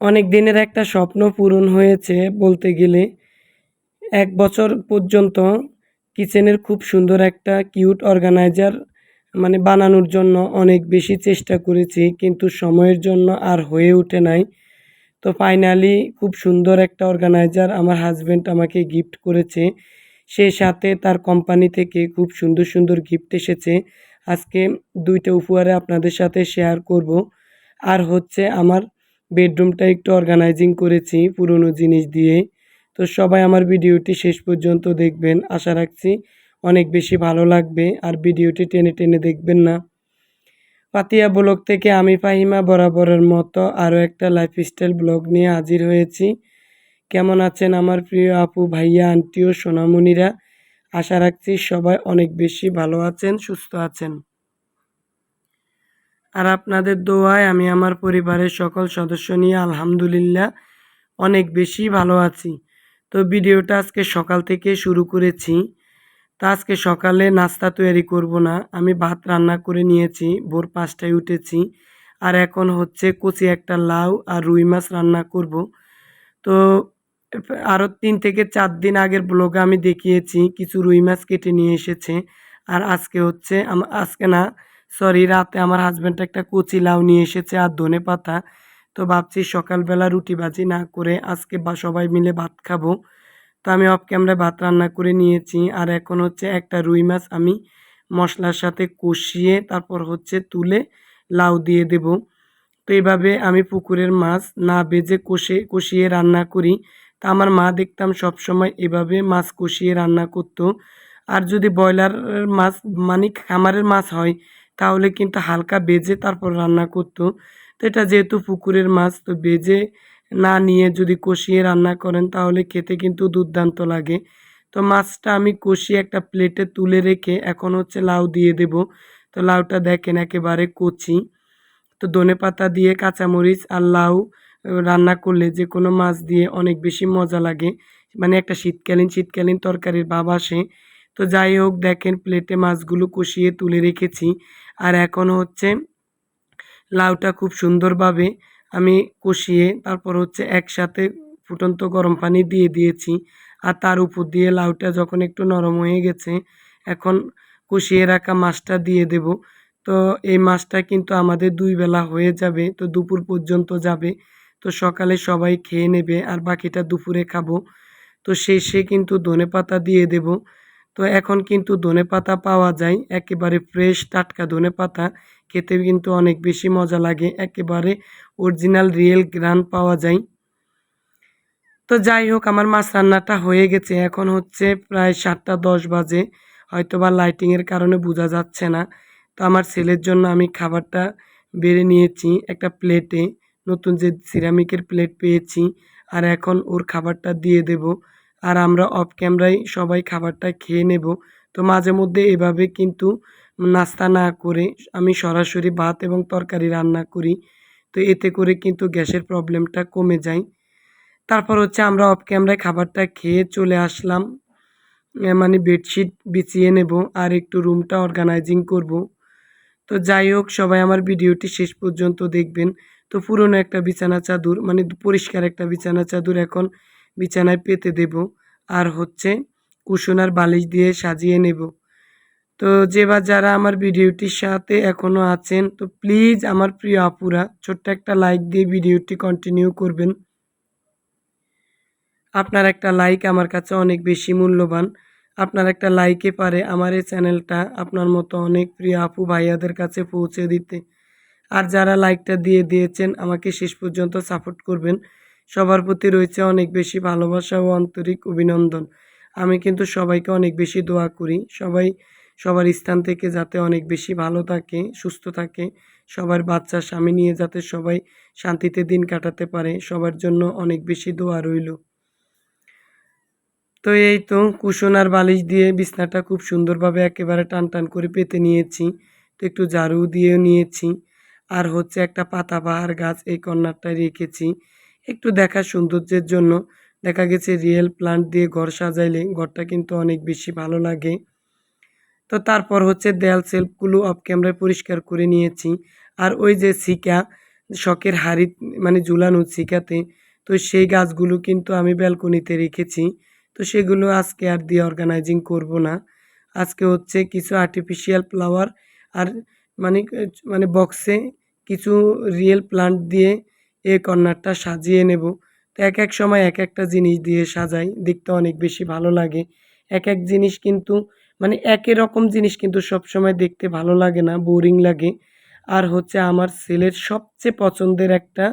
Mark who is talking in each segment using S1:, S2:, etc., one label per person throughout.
S1: অনেক দিনের একটা স্বপ্ন পূরণ হয়েছে বলতে গেলে। এক বছর পর্যন্ত কিচেনের খুব সুন্দর একটা কিউট অর্গানাইজার মানে বানানোর জন্য অনেক বেশি চেষ্টা করেছি, কিন্তু সময়ের জন্য আর হয়ে ওঠে নাই। তো ফাইনালি খুব সুন্দর একটা অর্গানাইজার আমার হাজব্যান্ড আমাকে গিফট করেছে। সে সাথে তার কোম্পানি থেকে খুব সুন্দর সুন্দর গিফট এসেছে। আজকে দুইটা উপহারে আপনাদের সাথে শেয়ার করব। আর হচ্ছে আমার বেডরুমটা একটু অর্গানাইজিং করেছি পুরনো জিনিস দিয়ে। তো সবাই আমার ভিডিওটি শেষ পর্যন্ত দেখবেন। আশা রাখছি অনেক বেশি ভালো লাগবে আর ভিডিওটি টেনে টেনে দেখবেন না। পাতিয়া ব্লগ থেকে আমি ফাহিমা বরাবরের মতো আরও একটা লাইফস্টাইল ব্লগ নিয়ে হাজির হয়েছি। কেমন আছেন আমার প্রিয় আপু, ভাইয়া আন্টি ও সোনামণিরা? আশা রাখছি সবাই অনেক বেশি ভালো আছেন, সুস্থ আছেন। আর আপনাদের দোয়ায় আমি আমার পরিবারের সকল সদস্য নিয়ে আলহামদুলিল্লাহ অনেক বেশি ভালো আছি। তো ভিডিওটা আজকে সকাল থেকে শুরু করেছি। তা আজকে সকালে নাস্তা তৈরি করব না। আমি ভাত রান্না করে নিয়েছি, ভোর পাঁচটায় উঠেছি। আর এখন হচ্ছে কচি একটা লাউ আর রুই মাছ রান্না করব। তো আরও তিন থেকে চার দিন আগের ব্লগে আমি দেখিয়েছি, কিছু রুই মাছ কেটে নিয়ে এসেছে। আর আজকে হচ্ছে আজকে না সরি রাতে আমার হাজব্যান্ড একটা কচি লাউ নিয়ে এসেছে আর ধনে পাতা। তো ভাবছি সকালবেলা রুটি ভাজি না করে আজকে বা সবাই মিলে ভাত খাব। তো আমি অফ ক্যামেরায় ভাত রান্না করে নিয়েছি আর এখন হচ্ছে একটা রুই মাছ আমি মশলার সাথে কষিয়ে তারপর হচ্ছে তুলে লাউ দিয়ে দেব। তো এইভাবে আমি পুকুরের মাছ না বেজে কষে, কষিয়ে রান্না করি। তা আমার মা দেখতাম সব সময় এভাবে মাছ কষিয়ে রান্না করতো। আর যদি ব্রয়লার মাছ মানে খামারের মাছ হয় তাহলে কিন্তু হালকা বেজে তারপর রান্না করতো। তো এটা যেহেতু পুকুরের মাছ, তো বেজে না নিয়ে যদি কষিয়ে রান্না করেন তাহলে খেতে কিন্তু দুর্দান্ত লাগে। তো মাছটা আমি কষিয়ে একটা প্লেটে তুলে রেখে এখন হচ্ছে লাউ দিয়ে দেব। তো লাউটা দেখেন একেবারে কচি। তো ধনে পাতা দিয়ে কাঁচামরিচ আর লাউ রান্না করলে যে কোনো মাছ দিয়ে অনেক বেশি মজা লাগে। মানে একটা শীতকালীন শীতকালীন তরকারির ভাব আসে। তো যাই হোক, দেখেন প্লেটে মাছগুলো কষিয়ে তুলে রেখেছি। আর এখন হচ্ছে লাউটা খুব সুন্দরভাবে আমি কষিয়ে তারপর হচ্ছে একসাথে ফুটন্ত গরম পানি দিয়ে দিয়েছি। আর তার উপর দিয়ে লাউটা যখন একটু নরম হয়ে গেছে, এখন কষিয়ে রাখা মাছটা দিয়ে দেব। তো এই মাছটা কিন্তু আমাদের দুই বেলা হয়ে যাবে, তো দুপুর পর্যন্ত যাবে। তো সকালে সবাই খেয়ে নেবে, আর বাকিটা দুপুরে খাব। তো শেষে কিন্তু ধনে পাতা দিয়ে দেব। তো এখন কিন্তু ধনে পাতা পাওয়া যায়, একেবারে ফ্রেশ টাটকা ধনে পাতা। খেতে কিন্তু অনেক বেশি মজা লাগে, একেবারে অরিজিনাল রিয়েল গ্রান পাওয়া যায়। তো যাই হোক, আমার মাছ রান্নাটা হয়ে গেছে। এখন হচ্ছে প্রায় সাতটা দশ বাজে হয়তো বা লাইটিংয়ের কারণে বোঝা যাচ্ছে না। তো আমার ছেলের জন্য আমি খাবারটা বেড়ে নিয়েছি একটা প্লেটে নতুন যে সিরামিকের প্লেট পেয়েছি, আর এখন ওর খাবারটা দিয়ে দেব। আর আমরা অফ ক্যামেরায় সবাই খাবারটা খেয়ে নেব। তো মাঝে মধ্যে এভাবে কিন্তু নাস্তা না করে আমি সরাসরি ভাত এবং তরকারি রান্না করি। তো এতে করে কিন্তু গ্যাসের প্রবলেমটা কমে যায়। তারপর হচ্ছে আমরা অফ ক্যামেরায় খাবারটা খেয়ে চলে আসলাম। মানে বেডশিট বিছিয়ে নেব আর একটু রুমটা অর্গানাইজিং করব। তো যাই হোক, সবাই আমার ভিডিওটি শেষ পর্যন্ত দেখবেন। তো পুরনো একটা বিছানা চাদর মানে পরিষ্কার একটা বিছানা চাদর এখন বিছানায় পেতে দেব। আর হচ্ছে কুশনার বালিশ দিয়ে সাজিয়ে নেব। তো যে বা যারা আমার ভিডিওটির সাথে এখনও আছেন, তো প্লিজ আমার প্রিয় আপুরা, ছোট্ট একটা লাইক দিয়ে ভিডিওটি কন্টিনিউ করবেন। আপনার একটা লাইক আমার কাছে অনেক বেশি মূল্যবান। আপনার একটা লাইকে পারে আমার এই চ্যানেলটা আপনার মতো অনেক প্রিয় আপু ভাইয়াদের কাছে পৌঁছে দিতে। আর যারা লাইকটা দিয়ে দিয়েছেন, আমাকে শেষ পর্যন্ত সাপোর্ট করবেন। সবার প্রতি রয়েছে অনেক বেশি ভালোবাসা ও আন্তরিক অভিনন্দন। আমি কিন্তু সবাইকে অনেক বেশি দোয়া করি। সবাই সবার স্থান থেকে যাতে অনেক বেশি ভালো থাকে, সুস্থ থাকে। সবার বাচ্চা, স্বামী নিয়ে যাতে সবাই শান্তিতে দিন কাটাতে পারে, সবার জন্য অনেক বেশি দোয়া রইল। তো এই তো কুশন আর বালিশ দিয়ে বিছনাটা খুব সুন্দরভাবে একেবারে টান টান করে পেতে নিয়েছি। তো একটু ঝাড়ু দিয়েও নিয়েছি। আর হচ্ছে একটা পাতাবাহার গাছ এই কর্নারটায় রেখেছি। একটু দেখা সৌন্দর্যের জন্য। দেখা গেছে রিয়েল প্লান্ট দিয়ে ঘর সাজাইলে ঘরটা কিন্তু অনেক বেশি ভালো লাগে। তো তারপর হচ্ছে দেয়াল সেলফগুলো অফ ক্যামেরায় পরিষ্কার করে নিয়েছি। আর ওই যে সিকা, শখের হাড়ি মানে ঝুলানো শিখাতে তো সেই গাছগুলো কিন্তু আমি ব্যালকনিতে রেখেছি। তো সেগুলো আজকে আর দিয়ে অর্গানাইজিং করব না। আজকে হচ্ছে কিছু আর্টিফিশিয়াল ফ্লাওয়ার আর মানে মানে বক্সে কিছু রিয়েল প্লান্ট দিয়ে এই কর্নারটা সাজিয়ে নেব। তো এক এক সময় এক একটা জিনিস দিয়ে সাজাই, দেখতে অনেক বেশি ভালো লাগে। এক এক জিনিস কিন্তু মানে একই রকম জিনিস কিন্তু সব সময় দেখতে ভালো লাগে না, বোরিং লাগে। আর হচ্ছে আমার ছেলের সবচেয়ে পছন্দের একটা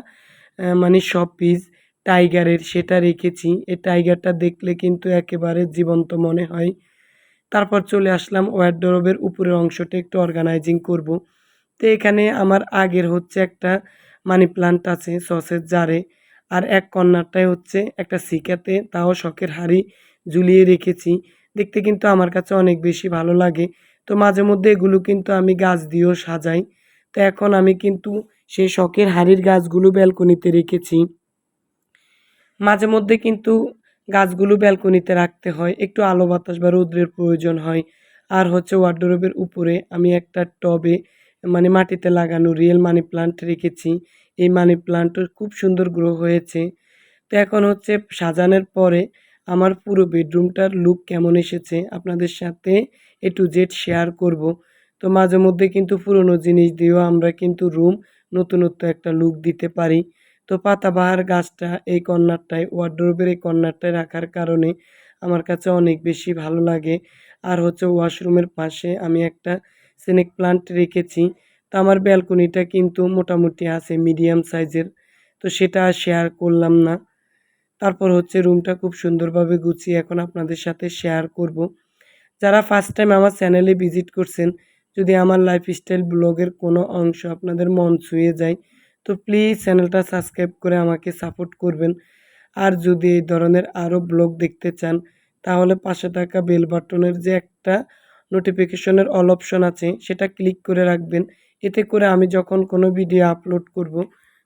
S1: মানে শপ পিস টাইগারের, সেটা রেখেছি। এই টাইগারটা দেখলে কিন্তু একেবারে জীবন্ত মনে হয়। তারপর চলে আসলাম ওয়ারড্রবের উপরের অংশটা একটু অর্গানাইজিং করব। তো এখানে আমার আগের হচ্ছে একটা মানি প্লান্ট আছে, সসের জারে। আর এক কর্নারটায় হচ্ছে একটা সিকাতে তাও শখের হাড়ি ঝুলিয়ে রেখেছি। দেখতে কিন্তু আমার কাছে অনেক বেশি ভালো লাগে। তো মাঝে মধ্যে এগুলো কিন্তু আমি গাছ দিয়েও সাজাই। তো এখন আমি কিন্তু সেই শখের হাড়ির গাছগুলো ব্যালকনিতে রেখেছি। মাঝে মধ্যে কিন্তু গাছগুলো ব্যালকনিতে রাখতে হয়। একটু আলো বাতাস বা রৌদ্রের প্রয়োজন হয়। আর হচ্ছে ওয়ার্ডরোবের উপরে আমি একটা টবে মানে মাটিতে লাগানো রিয়েল মানি প্লান্ট রেখেছি। এই মানি প্লান্টও খুব সুন্দর গ্রো হয়েছে। তো এখন হচ্ছে সাজানোর পরে আমার পুরো বেডরুমটার লুক কেমন এসেছে আপনাদের সাথে এ টু জেড শেয়ার করব। তো মাঝে মধ্যে কিন্তু পুরনো জিনিস দিয়েও আমরা কিন্তু রুম নতুনত্ব একটা লুক দিতে পারি। তো পাতাবাহার গাছটা এই কর্নারটায় ওয়ার্ড্রোবের এই কর্নারটায় রাখার কারণে আমার কাছে অনেক বেশি ভালো লাগে। আর হচ্ছে ওয়াশরুমের পাশে আমি একটা স্নেক প্লান্ট রেখেছি। তো আমার ব্যালকনিটা কিন্তু মোটামুটি আছে মিডিয়াম সাইজের তো সেটা শেয়ার করলাম না। তারপর হচ্ছে রুমটা খুব সুন্দরভাবে গুছিয়ে এখন আপনাদের সাথে শেয়ার করব। যারা ফার্স্ট টাইম আমার চ্যানেলে ভিজিট করছেন, যদি আমার লাইফস্টাইল ব্লগের কোনো অংশ আপনাদের মন ছুঁয়ে যায়, তো প্লিজ চ্যানেলটা সাবস্ক্রাইব করে আমাকে সাপোর্ট করবেন। আর যদি এই ধরনের আরও ব্লগ দেখতে চান, তাহলে পাশে থাকা বেল বাটনের যে একটা নোটিফিকেশনের অল অপশন আছে, সেটা ক্লিক করে রাখবেন। এতে করে আমি যখন কোনো ভিডিও আপলোড করব,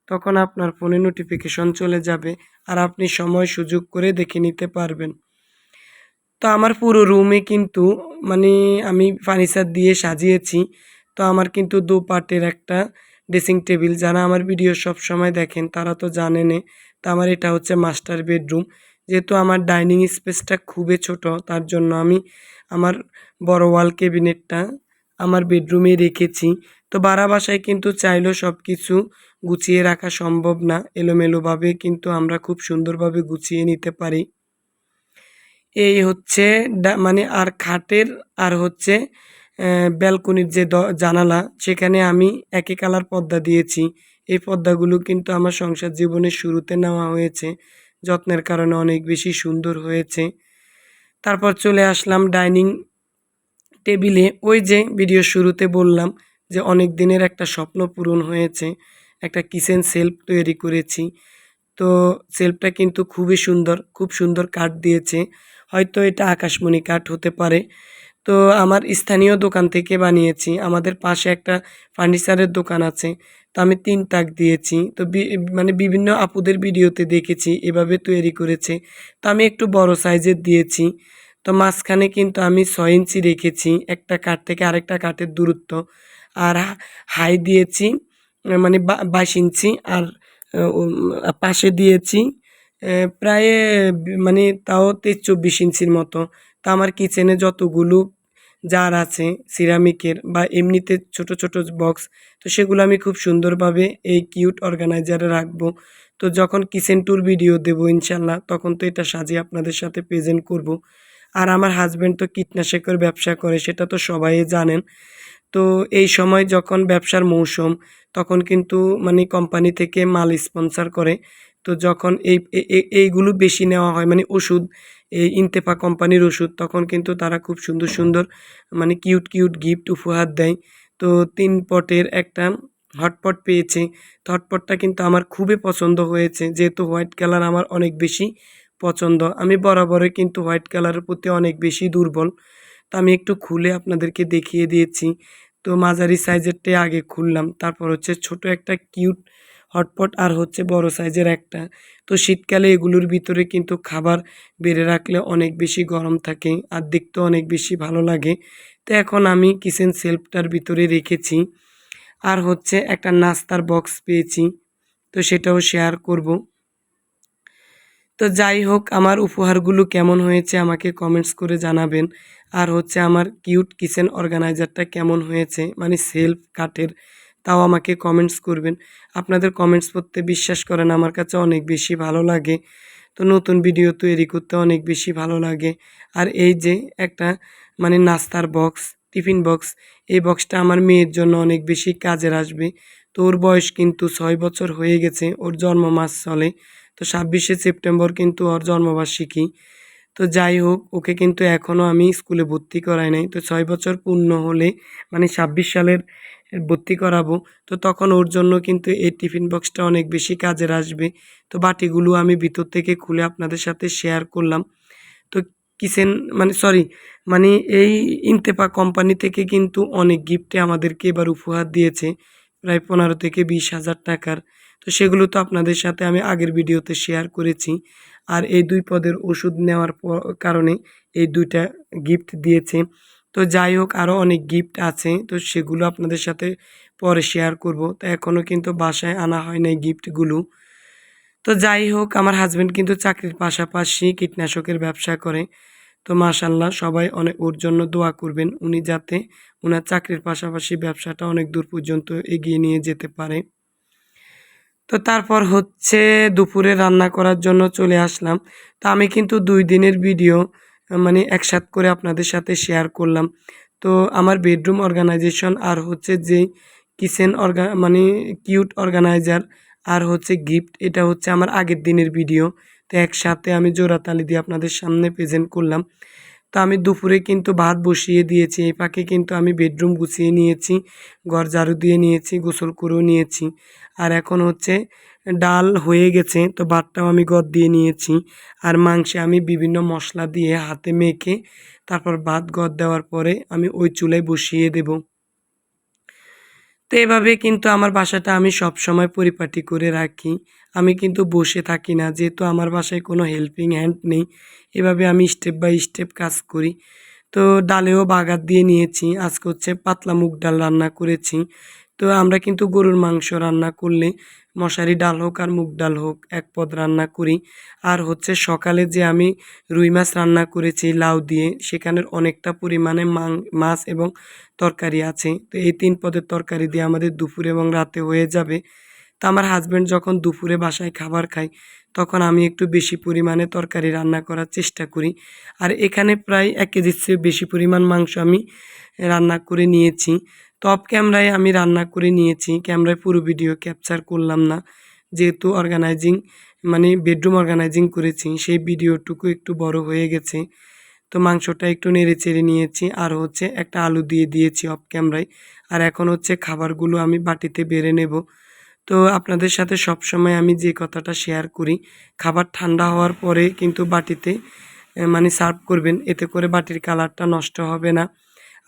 S1: তখন আপনার ফোনে নোটিফিকেশন চলে যাবে আর আপনি সময় সুযোগ করে দেখে নিতে পারবেন। তো আমার পুরো রুমে কিন্তু মানে আমি ফার্নিচার দিয়ে সাজিয়েছি। তো আমার কিন্তু দু পার্টের একটা ড্রেসিং টেবিল যারা আমার ভিডিও সব সময় দেখেন, তারা তো জানেনে তো আমার এটা হচ্ছে মাস্টার বেডরুম যেহেতু আমার ডাইনিং স্পেসটা খুবই ছোট, তার জন্য আমি আমার বড় ওয়াল ক্যাবিনেটটা আমার বেডরুমে রেখেছি। তো বাড়া বাসায় কিন্তু চাইলেও সব কিছু গুছিয়ে রাখা সম্ভব না। এলোমেলোভাবে কিন্তু আমরা খুব সুন্দরভাবে গুছিয়ে নিতে পারি। এই হচ্ছে মানে আর খাটের, আর হচ্ছে ব্যালকনির যে জানালা, সেখানে আমি একই কালার পর্দা দিয়েছি। এই পর্দাগুলো কিন্তু আমার সংসার জীবনের শুরুতে নেওয়া হয়েছে। যত্নের কারণে অনেক বেশি সুন্দর হয়েছে। তারপর চলে আসলাম ডাইনিং টেবিলে। ওই যে ভিডিও শুরুতে বললাম যে অনেক দিনের একটা স্বপ্ন পূরণ হয়েছে, একটা কিচেন সেলফ তৈরি করেছি। তো সেলফটা কিন্তু খুবই সুন্দর, খুব সুন্দর কাঠ দিয়েছে। হয়তো এটা আকাশমণি কাঠ হতে পারে। তো আমার স্থানীয় দোকান থেকে বানিয়েছি। আমাদের পাশে একটা ফার্নিচারের দোকান আছে। তো আমি তিন তাক দিয়েছি। তো মানে বিভিন্ন আপুদের ভিডিওতে দেখেছি, এভাবে তৈরি করেছে। তো আমি একটু বড় সাইজের দিয়েছি। তো মাঝখানে কিন্তু আমি ছয় ইঞ্চি রেখেছি, একটা কাঠ থেকে আরেকটা কাঠের দূরত্ব। আর হাই দিয়েছি মানে বাইশ ইঞ্চি। আর পাশে দিয়েছি প্রায় মানে তাও তেইশ চব্বিশ ইঞ্চির মতো। তা আমার কিচেনে যতগুলো জার আছে, সিরামিকের বা এমনিতে ছোট ছোট বক্স তো সেগুলো আমি খুব সুন্দরভাবে এই কিউট অর্গানাইজারে রাখব। তো যখন কিচেন ট্যুর ভিডিও দেবো ইনশাল্লাহ, তখন তো এটা সাজিয়ে আপনাদের সাথে প্রেজেন্ট করব। আর আমার হাজব্যান্ড তো কীটনাশকের ব্যবসা করে, সেটা তো সবাই জানেন। তো এই সময় যখন ব্যবসার মৌসুম, তখন কিন্তু মানে কোম্পানি থেকে মাল স্পন্সর করে। তো যখন এই এইগুলো বেশি নেওয়া হয় মানে ওষুধ এই ইন্তেফা কোম্পানির ওষুধ, তখন কিন্তু তারা খুব সুন্দর সুন্দর মানে কিউট কিউট গিফট উপহার দেয়। তো তিন পটের একটা হটপট পেয়েছে। তো হটপটটা কিন্তু আমার খুবই পছন্দ হয়েছে, যেহেতু হোয়াইট কালার আমার অনেক বেশি পছন্দ। আমি বরাবরই কিন্তু হোয়াইট কালারের প্রতি অনেক বেশি দুর্বল। তো আমি একটু খুলে আপনাদেরকে দেখিয়ে দিয়েছি। তো মাঝারি সাইজেরটাই আগে খুললাম, তারপর হচ্ছে ছোট একটা কিউট হটপট আর হচ্ছে বড় সাইজের একটা। তো শীতকালে এগুলোর ভিতরে কিন্তু খাবার বেড়ে রাখলে অনেক বেশি গরম থাকে আর দেখতেও অনেক বেশি ভালো লাগে। তো এখন আমি কিচেন সেলফটার ভিতরে রেখেছি আর হচ্ছে একটা নাস্তার বক্স পেয়েছি। তো সেটাও শেয়ার করব। তো যাই হোক, আমার উপহারগুলো কেমন হয়েছে আমাকে কমেন্টস করে জানাবেন। আর হচ্ছে আমার কিউট কিচেন অর্গানাইজারটা কেমন হয়েছে মানে সেলফ কাঠের তাও আমাকে কমেন্টস করবেন। আপনাদের কমেন্টস পড়তে বিশ্বাস করেন, আমার কাছে অনেক বেশি ভালো লাগে। তো নতুন ভিডিও তৈরি করতে অনেক বেশি ভালো লাগে। আর এই যে একটা মানে নাস্তার বক্স টিফিন বক্স এই বক্সটা আমার মেয়ের জন্য অনেক বেশি কাজের আসবে। তো ওর বয়স কিন্তু ছয় বছর হয়ে গেছে, ওর জন্ম মাস চলে। তো ছাব্বিশে সেপ্টেম্বর কিন্তু ওর জন্মবার্ষিকী। তো যাই হোক, ওকে কিন্তু এখনও আমি স্কুলে ভর্তি করাই নাই। তো ছয় বছর পূর্ণ হলে মানে ছাব্বিশ সালের ভর্তি করাবো, তো তখন ওর জন্য কিন্তু এই টিফিন বক্সটা অনেক বেশি কাজের আসবে। তো বাটিগুলো আমি ভিতর থেকে খুলে আপনাদের সাথে শেয়ার করলাম। তো কিচেন মানে সরি মানে এই ইন্তেপা কোম্পানি থেকে কিন্তু অনেক গিফটে আমাদেরকে এবার উপহার দিয়েছে, প্রায় পনেরো থেকে বিশ হাজার টাকার। তো সেগুলো তো আপনাদের সাথে আমি আগের ভিডিওতে শেয়ার করেছি। আর এই দুই পদের ওষুধ নেওয়ার কারণে এই দুইটা গিফট দিয়েছে। তো যাই হোক আরও অনেক গিফট আছে, তো সেগুলো আপনাদের সাথে পরে শেয়ার করব। তো এখনও কিন্তু বাসায় আনা হয় নাই গিফটগুলো তো যাই হোক, আমার হাজব্যান্ড কিন্তু চাকরির পাশাপাশি কীটনাশকের ব্যবসা করে। তো মাশাল্লাহ সবাই অনেক, ওর জন্য দোয়া করবেন। উনি যাতে ওনার চাকরির পাশাপাশি ব্যবসাটা অনেক দূর পর্যন্ত এগিয়ে নিয়ে যেতে পারে। তো তারপর হচ্ছে দুপুরে রান্না করার জন্য চলে আসলাম। তো আমি কিন্তু দুই দিনের ভিডিও মানে একসাথ করে আপনাদের সাথে শেয়ার করলাম। তো আমার বেডরুম অর্গানাইজেশন আর হচ্ছে যে কিচেন অর্গা মানে কিউট অর্গানাইজার আর হচ্ছে গিফট এটা হচ্ছে আমার আগের দিনের ভিডিও। তো একসাথে আমি জোড়াতালি দিয়ে আপনাদের সামনে প্রেজেন্ট করলাম। তো আমি দুপুরে কিন্তু ভাত বসিয়ে দিয়েছি, এই পাকে কিন্তু আমি বেডরুম গুছিয়ে নিয়েছি, ঘর ঝাড়ু দিয়ে নিয়েছি, গোসল করেও নিয়েছি। আর এখন হচ্ছে ডাল হয়ে গেছে, তো ভাতটাও আমি গদ দিয়ে নিয়েছি। আর মাংসে আমি বিভিন্ন মশলা দিয়ে হাতে মেখে তারপর ভাত গদ দেওয়ার পরে আমি ওই চুলায় বসিয়ে দেব। তো এভাবে কিন্তু আমার বাসাটা আমি সব সময় পরিপাটি করে রাখি। আমি কিন্তু বসে থাকি না, যেহেতু আমার বাসায় কোনো হেল্পিং হ্যান্ড নেই। এভাবে আমি স্টেপ বাই স্টেপ কাজ করি। তো ডালেও বাগার দিয়ে নিয়েছি, আজকে হচ্ছে পাতলা মুগ ডাল রান্না করেছি। তো আমরা কিন্তু গরুর মাংস রান্না করলে মশারি ডাল হোক আর মুগ ডাল হোক, এক পদ রান্না করি। আর হচ্ছে সকালে যে আমি রুই মাছ রান্না করেছি, লাউ দিয়ে, সেখানের অনেকটা পরিমাণে মাছ এবং তরকারি আছে। তো এই তিন পদের তরকারি দিয়ে আমাদের দুপুর এবং রাতে হয়ে যাবে। তা আমার হাজব্যান্ড যখন দুপুরে বাসায় খাবার খায়, তখন আমি একটু বেশি পরিমাণে তরকারি রান্না করার চেষ্টা করি। আর এখানে প্রায় এক কেজির চেয়ে বেশি পরিমাণ মাংস আমি রান্না করে নিয়েছি। টপ ক্যামেরায় আমি রান্না করে নিয়েছি। ক্যামেরায় পুরো ভিডিও ক্যাপচার করলাম না। যেহেতু অর্গানাইজিং মানে বেডরুম অর্গানাইজিং করেছি, সেই ভিডিওটুকু একটু বড় হয়ে গেছে। তো মাংসটা একটু নেড়ে চেড়ে নিয়েছি। আর হচ্ছে একটা আলু দিয়ে দিয়েছি অফ ক্যামেরায়। আর এখন হচ্ছে খাবারগুলো আমি বাটিতে বেড়ে নেব। তো আপনাদের সাথে সব সময় আমি যে কথাটা শেয়ার করি, খাবার ঠান্ডা হওয়ার পরে কিন্তু বাটিতে মানে সার্ভ করবেন। এতে করে বাটির কালারটা নষ্ট হবে না।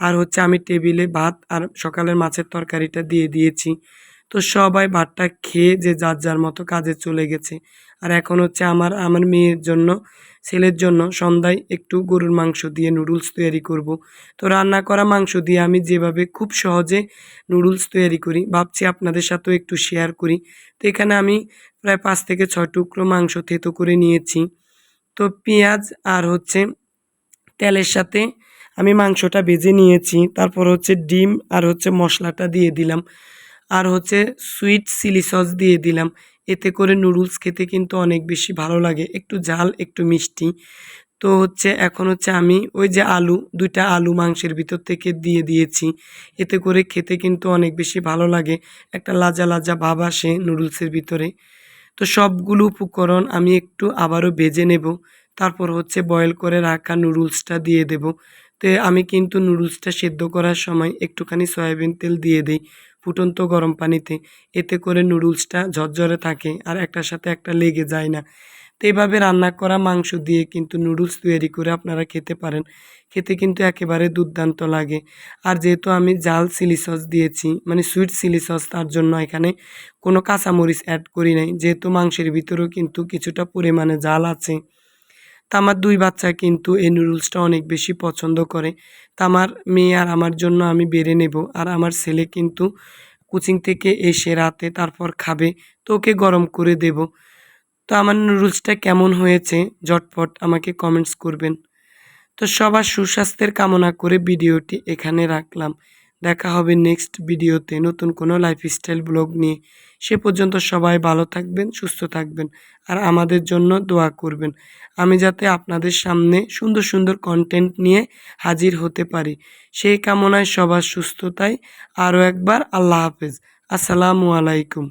S1: আর হচ্ছে আমি টেবিলে ভাত আর সকালের মাছের তরকারিটা দিয়ে দিয়েছি। তো সবাই ভাতটা খেয়ে যে যার যার মতো কাজে চলে গেছে। আর এখন হচ্ছে আমার আমার মেয়ের জন্য, ছেলের জন্য সন্ধ্যায় একটু গরুর মাংস দিয়ে নুডলস তৈরি করব। তো রান্না করা মাংস দিয়ে আমি যেভাবে খুব সহজে নুডলস তৈরি করি, ভাবছি আপনাদের সাথেও একটু শেয়ার করি। তো এখানে আমি প্রায় পাঁচ থেকে ছয় টুকরো মাংস থেতো করে নিয়েছি। তো পেঁয়াজ আর হচ্ছে তেলের সাথে আমি মাংসটা ভেজে নিয়েছি, তারপর হচ্ছে ডিম আর হচ্ছে মশলাটা দিয়ে দিলাম। আর হচ্ছে সুইট চিলি সস দিয়ে দিলাম। এতে করে নুডলস খেতে কিন্তু অনেক বেশি ভালো লাগে, একটু ঝাল, একটু মিষ্টি। তো হচ্ছে এখন হচ্ছে আমি ওই যে আলু, দুইটা আলু মাংসের ভিতর থেকে দিয়ে দিয়েছি। এতে করে খেতে কিন্তু অনেক বেশি ভালো লাগে, একটা লাজা লাজা ভাব আসে নুডলসের ভিতরে। তো সবগুলো উপকরণ আমি একটু আবারও ভেজে নেব, তারপর হচ্ছে বয়েল করে রাখা নুডলসটা দিয়ে দেব। তো আমি কিন্তু নুডলসটা সেদ্ধ করার সময় একটুখানি সয়াবিন তেল দিয়ে দিই ফুটন্ত গরম পানিতে। এতে করে নুডলসটা ঝরঝরে থাকে আর একটার সাথে একটা লেগে যায় না। তো এইভাবে রান্না করা মাংস দিয়ে কিন্তু নুডলস তৈরি করে আপনারা খেতে পারেন। খেতে কিন্তু একেবারে দুর্দান্ত লাগে। আর যেহেতু আমি জাল চিলি সস দিয়েছি মানে সুইট চিলি সস, তার জন্য এখানে কোনো কাঁচামরিচ অ্যাড করি নাই। যেহেতু মাংসের ভিতরেও কিন্তু কিছুটা পরিমাণে জাল আছে। তা আমার দুই বাচ্চা কিন্তু এই নুডলসটা অনেক বেশি পছন্দ করে। তা আমার মেয়ে আর আমার জন্য আমি বেড়ে নেব। আর আমার ছেলে কিন্তু কোচিং থেকে এসে রাতে তারপর খাবে, তো ওকে গরম করে দেব। তো আমার নুডলসটা কেমন হয়েছে ঝটপট আমাকে কমেন্টস করবেন। তো সবার সুস্বাস্থ্যের কামনা করে ভিডিওটি এখানে রাখলাম। দেখা হবে নেক্সট ভিডিওতে নতুন কোনো লাইফস্টাইল ব্লগ নিয়ে। সে পর্যন্ত সবাই ভালো থাকবেন, সুস্থ থাকবেন আর আমাদের জন্য দোয়া করবেন। আমি যাতে আপনাদের সামনে সুন্দর সুন্দর কন্টেন্ট নিয়ে হাজির হতে পারি। সেই কামনায় সবার সুস্থতায়। আরও একবার আল্লাহ হাফেজ। আসসালামু আলাইকুম।